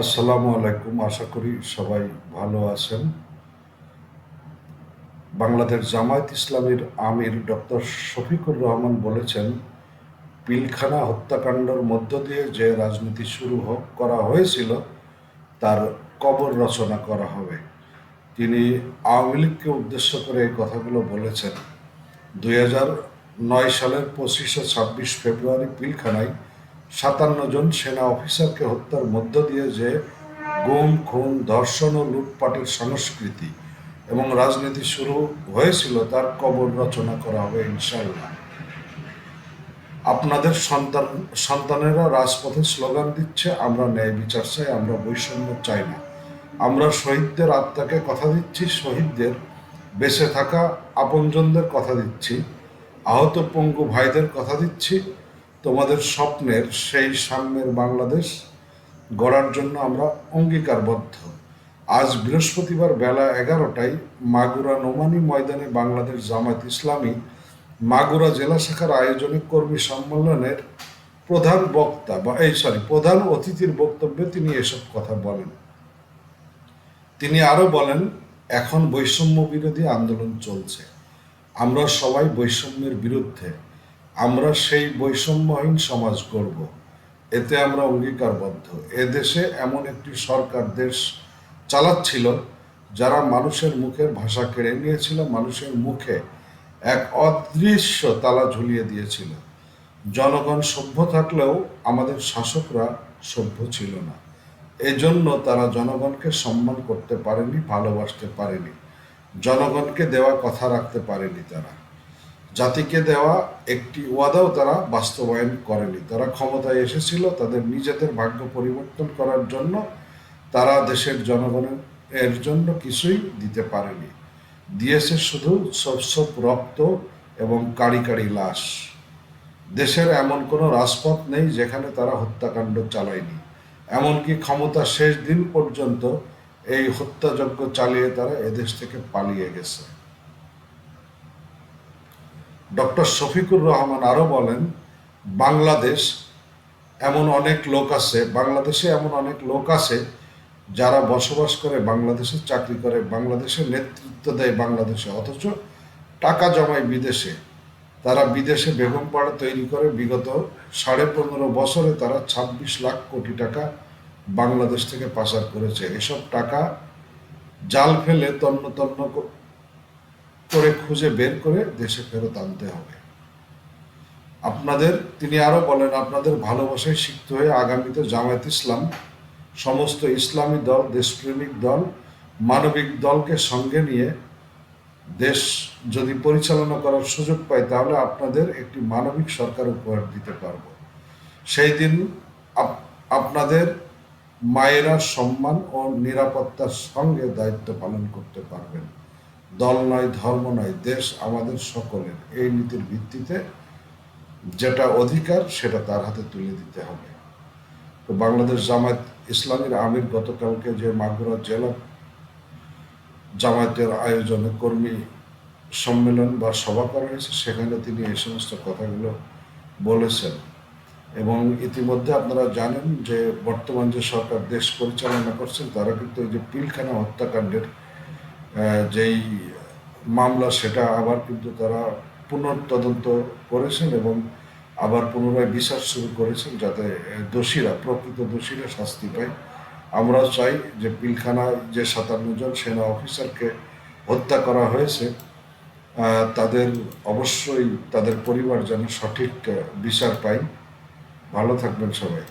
আসসালামু আলাইকুম, আশা করি সবাই ভালো আছেন। বাংলাদেশ জামায়াত ইসলামের আমির ডক্টর শফিকুর রহমান বলেছেন, পিলখানা হত্যাকাণ্ডের মধ্য দিয়ে যে রাজনীতি শুরু করা হয়েছিল, তার কবর রচনা করা হবে। তিনি আওয়ামী লীগকে উদ্দেশ্য করে এই কথাগুলো বলেছেন। দুই হাজার নয় সালের পঁচিশে ছাব্বিশ ফেব্রুয়ারি পিলখানায় সাতান্ন জন সেনা অফিসারকে হত্যার মধ্য দিয়ে যে গুম, খুন, ধর্ষণ ও লুটপাটের সংস্কৃতি এবং রাজনীতি শুরু হয়েছিল, তার কবর রচনা করা হবে ইনশাল্লাহ আপনাদের সন্তান, সন্তানেরা রাজপথে স্লোগান দিচ্ছে, আমরা ন্যায় বিচার চাই, আমরা বৈষম্য চাই না। আমরা শহীদদের আত্মাকে কথা দিচ্ছি, শহীদদের বেঁচে থাকা আপনজনদের কথা দিচ্ছি, আহত পঙ্গু ভাইদের কথা দিচ্ছি তোমাদের স্বপ্নের সেই সাম্যের বাংলাদেশ গড়ার জন্য আমরা অঙ্গীকারবদ্ধ। আজ বৃহস্পতিবার বেলা এগারোটায় মাগুরা নোমানি ময়দানে বাংলাদেশ জামায়াত ইসলামী মাগুরা জেলা শাখার আয়োজনে কর্মী সম্মেলনের প্রধান বক্তা বা এই সরি প্রধান অতিথির বক্তব্যে তিনি এসব কথা বলেন। তিনি আরও বলেন, এখন বৈষম্য বিরোধী আন্দোলন চলছে। আমরা সবাই বৈষম্যের বিরুদ্ধে আমরা সেই বৈষম্যহীন সমাজ গড়ব। এতে আমরা অঙ্গীকারবদ্ধ। এদেশে এমন একটি সরকার দেশ চালাচ্ছিল, যারা মানুষের মুখের ভাষা কেড়ে নিয়েছিল, মানুষের মুখে এক অদৃশ্য তালা ঝুলিয়ে দিয়েছিল। জনগণ সভ্য থাকলেও আমাদের শাসকরা সভ্য ছিল না। এজন্য তারা জনগণকে সম্মান করতে পারেনি, ভালোবাসতে পারেনি। জনগণকে দেওয়া কথা রাখতে পারেনি তারা। জাতিকে দেওয়া একটি ওয়াদাও তারা বাস্তবায়ন করেনি। তারা ক্ষমতায় এসেছিল, তাদের নিজেদের ভাগ্য পরিবর্তন করার জন্য তারা দেশের জনগণের এর জন্য কিছুই দিতে পারেনি। দিয়েছে শুধু সব রক্ত এবং কাড়ি কাড়ি লাশ। দেশের এমন কোনো রাজপথ নেই যেখানে তারা হত্যাকাণ্ড চালায়নি। এমনকি ক্ষমতা শেষ দিন পর্যন্ত এই হত্যাযজ্ঞ চালিয়ে তারা এদেশ থেকে পালিয়ে গেছে। ডক্টর শফিকুর রহমান আরও বলেন, বাংলাদেশ এমন অনেক লোক আছে, বাংলাদেশে এমন অনেক লোক আছে যারা বসবাস করে, বাংলাদেশে চাকরি করে, বাংলাদেশে নেতৃত্ব দেয় বাংলাদেশে, অথচ টাকা জমায় বিদেশে। তারা বিদেশে বেগম পাড়া তৈরি করে, বিগত সাড়ে পনেরো বছরে তারা ছাব্বিশ লাখ কোটি টাকা বাংলাদেশ থেকে পাচার করেছে। এসব টাকা জাল ফেলে তন্ন তন্ন করে খুঁজে বের করে দেশে ফেরত আনতে হবে। আপনাদের, তিনি আরও বলেন, আপনাদের ভালোবাসায় শিখতে হয়ে আগামীতে জামায়াত ইসলাম, সমস্ত ইসলামী দল, দেশপ্রেমিক দল, মানবিক দলকে সঙ্গে নিয়ে দেশ যদি পরিচালনা করার সুযোগ পাই তাহলে আপনাদের একটি মানবিক সরকার উপহার দিতে পারব। সেই দিন আপ- আপনাদের মায়েরা সম্মান ও নিরাপত্তার সঙ্গে দায়িত্ব পালন করতে পারবেন। দল নয়, ধর্ম নয়, দেশ আমাদের সকলের। এই নীতির ভিত্তিতে যেটা অধিকার, সেটা তার হাতে তুলে দিতে হবে। তো বাংলাদেশ জামায়াত ইসলামের আমির গতকালকে যে মাগুরা জেলা জামায়াতের আয়োজনে কর্মী সম্মেলন বা সভা করা হয়েছে, সেখানে তিনি এই সমস্ত কথাগুলো বলেছেন। এবং ইতিমধ্যে আপনারা জানেন যে বর্তমান যে সরকার দেশ পরিচালনা করছেন, তারা কিন্তু এই যে পিলখানা হত্যাকাণ্ডের যেই মামলা, সেটা আবার কিন্তু তারা পুনর্তদন্ত করেছেন এবং আবার পুনরায় বিচার শুরু করেছেন যাতে দোষীরা, প্রকৃত দোষীরা শাস্তি পায়। আমরা চাই যে পিলখানায় যে সাতান্ন জন সেনা অফিসারকে হত্যা করা হয়েছে তাদের অবশ্যই তাদের পরিবার যেন সঠিক বিচার পায়। ভালো থাকবেন সবাই।